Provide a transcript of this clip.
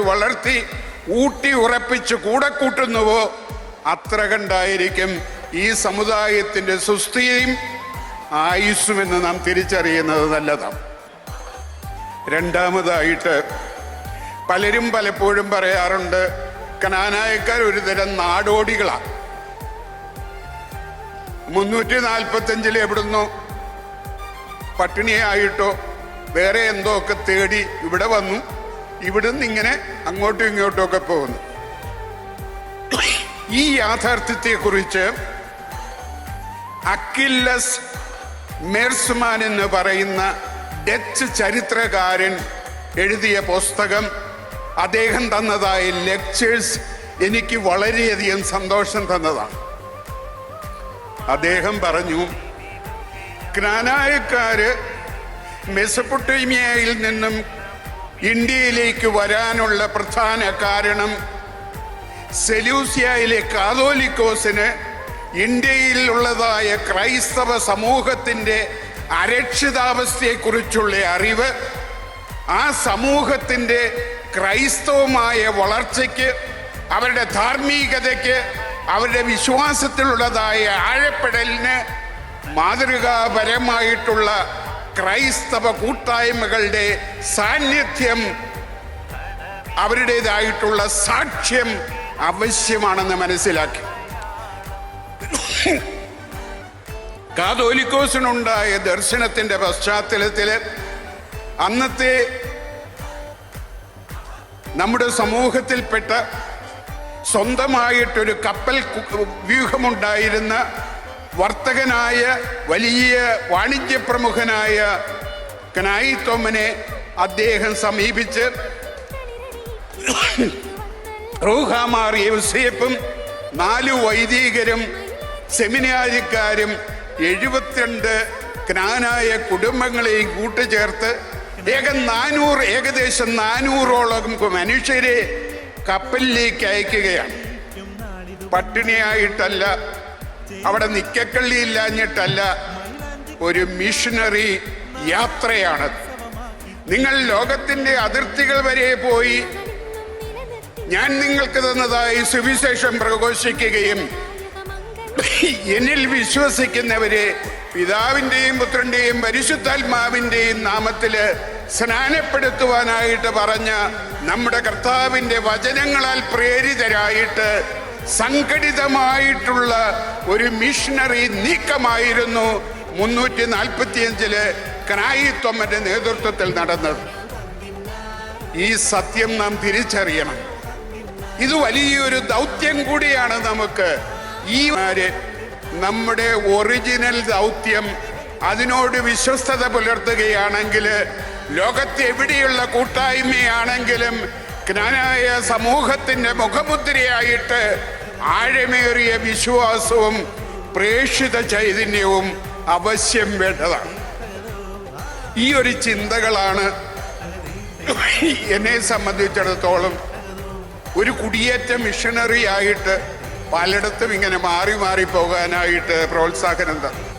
വളർത്തി ഊട്ടി ഉറപ്പിച്ച് കൂടെ കൂട്ടുന്നുവോ അത്ര കണ്ടായിരിക്കും ഈ സമുദായത്തിന്റെ സുസ്ഥിതിയും ആയുസ്സുമെന്ന് നാം തിരിച്ചറിയുന്നത് നല്ലതാണ്. രണ്ടാമതായിട്ട് പലരും പലപ്പോഴും പറയാറുണ്ട് കനാനായക്കാർ ഒരുതരം നാടോടികളാണ്. മുന്നൂറ്റി നാൽപ്പത്തഞ്ചിൽ എവിടുന്നോ പട്ടിണിയായിട്ടോ വേറെ എന്തോ ഒക്കെ തേടി ഇവിടെ വന്നു. ഇവിടുന്ന് ഇങ്ങനെ അങ്ങോട്ടും ഇങ്ങോട്ടും ഒക്കെ പോകുന്നു. ഈ യാഥാർത്ഥ്യത്തെ കുറിച്ച് അക്കില്ലസ് മേർസ്മാൻ എന്ന് പറയുന്ന ഡച്ച് ചരിത്രകാരൻ എഴുതിയ പുസ്തകം അദ്ദേഹം തന്നതായ ലെക്ചേഴ്സ് എനിക്ക് വളരെയധികം സന്തോഷം തന്നതാണ്. അദ്ദേഹം പറഞ്ഞു ക്നാനായക്കാര് മെസപ്പൊട്ടേമിയയിൽ നിന്നും ഇന്ത്യയിലേക്ക് വരാനുള്ള പ്രധാന കാരണം സെലൂസിയയിലെ കാതോലിക്കോസിന് ഇന്ത്യയിലുള്ളതായ ക്രൈസ്തവ സമൂഹത്തിന്റെ അരക്ഷിതാവസ്ഥയെക്കുറിച്ചുള്ള അറിവ് ആ സമൂഹത്തിന്റെ ക്രൈസ്തവമായ വളർച്ചയ്ക്ക് അവരുടെ ധാർമ്മികതയ്ക്ക് അവരുടെ വിശ്വാസത്തിലുള്ളതായ ആഴപ്പെടലിന് മാതൃകാപരമായിട്ടുള്ള ക്രൈസ്തവ കൂട്ടായ്മകളുടെ സാന്നിധ്യം അവരുടേതായിട്ടുള്ള സാക്ഷ്യം ആവശ്യമാണെന്ന് മനസ്സിലാക്കി. കാതോലിക്കോസിനുണ്ടായ ദർശനത്തിന്റെ പശ്ചാത്തലത്തിൽ അന്നത്തെ നമ്മുടെ സമൂഹത്തിൽപ്പെട്ട സ്വന്തമായിട്ടൊരു കപ്പൽ വ്യൂഹമുണ്ടായിരുന്ന വർത്തകനായ വലിയ വാണിജ്യ പ്രമുഖനായ കനായി തോമനെ അദ്ദേഹം സമീപിച്ച് റൂഹാമാർ യൂസേപ്പും നാല് വൈദികരും സെമിനാരിക്കാരും എഴുപത്തിരണ്ട് ജ്ഞാനായ കുടുംബങ്ങളെയും കൂട്ടുചേർത്ത് ഏക നാനൂറ് ഏകദേശം നാനൂറോളം മനുഷ്യരെ കപ്പലിലേക്ക് അയക്കുകയാണ്. പട്ടിണിയായിട്ടല്ല അവിടെ നിക്കക്കള്ളി ഇല്ലാഞ്ഞിട്ടല്ല ഒരു മിഷനറി യാത്രയാണ്. നിങ്ങൾ ലോകത്തിന്റെ അതിർത്തികൾ വരെ പോയി ഞാൻ നിങ്ങൾക്ക് തന്നതായി സുവിശേഷം പ്രഘോഷിക്കുകയും എന്നിൽ വിശ്വസിക്കുന്നവരെ പിതാവിന്റെയും പുത്രന്റെയും പരിശുദ്ധാത്മാവിന്റെയും നാമത്തിൽ സ്നാനപ്പെടുത്തുവാനായിട്ട് പറഞ്ഞ നമ്മുടെ കർത്താവിന്റെ വചനങ്ങളാൽ പ്രേരിതരായിട്ട് സംഘടിതമായിട്ടുള്ള ഒരു മിഷണറി നീക്കമായിരുന്നു മുന്നൂറ്റി നാൽപ്പത്തിയഞ്ചിൽ കനായിത്വമ്മന്റെ നേതൃത്വത്തിൽ നടന്നത്. ഈ സത്യം നാം തിരിച്ചറിയണം. ഇത് വലിയൊരു ദൗത്യം കൂടിയാണ് നമുക്ക്. ഈ നമ്മുടെ ഒറിജിനൽ ദൗത്യം അതിനോട് വിശ്വസ്തത പുലർത്തുകയാണെങ്കിൽ ലോകത്ത് എവിടെയുള്ള കൂട്ടായ്മയാണെങ്കിലും ജ്ഞാനായ സമൂഹത്തിന്റെ മുഖമുദ്രയായിട്ട് ആഴമേറിയ വിശ്വാസവും പ്രേക്ഷിത ചൈതന്യവും അവശ്യം വേണ്ടതാണ്. ഈ ഒരു ചിന്തകളാണ് എന്നെ സംബന്ധിച്ചിടത്തോളം ഒരു കുടിയേറ്റ മിഷണറി ആയിട്ട് പലയിടത്തും ഇങ്ങനെ മാറി മാറി പോകാനായിട്ട് പ്രോത്സാഹനം തന്നു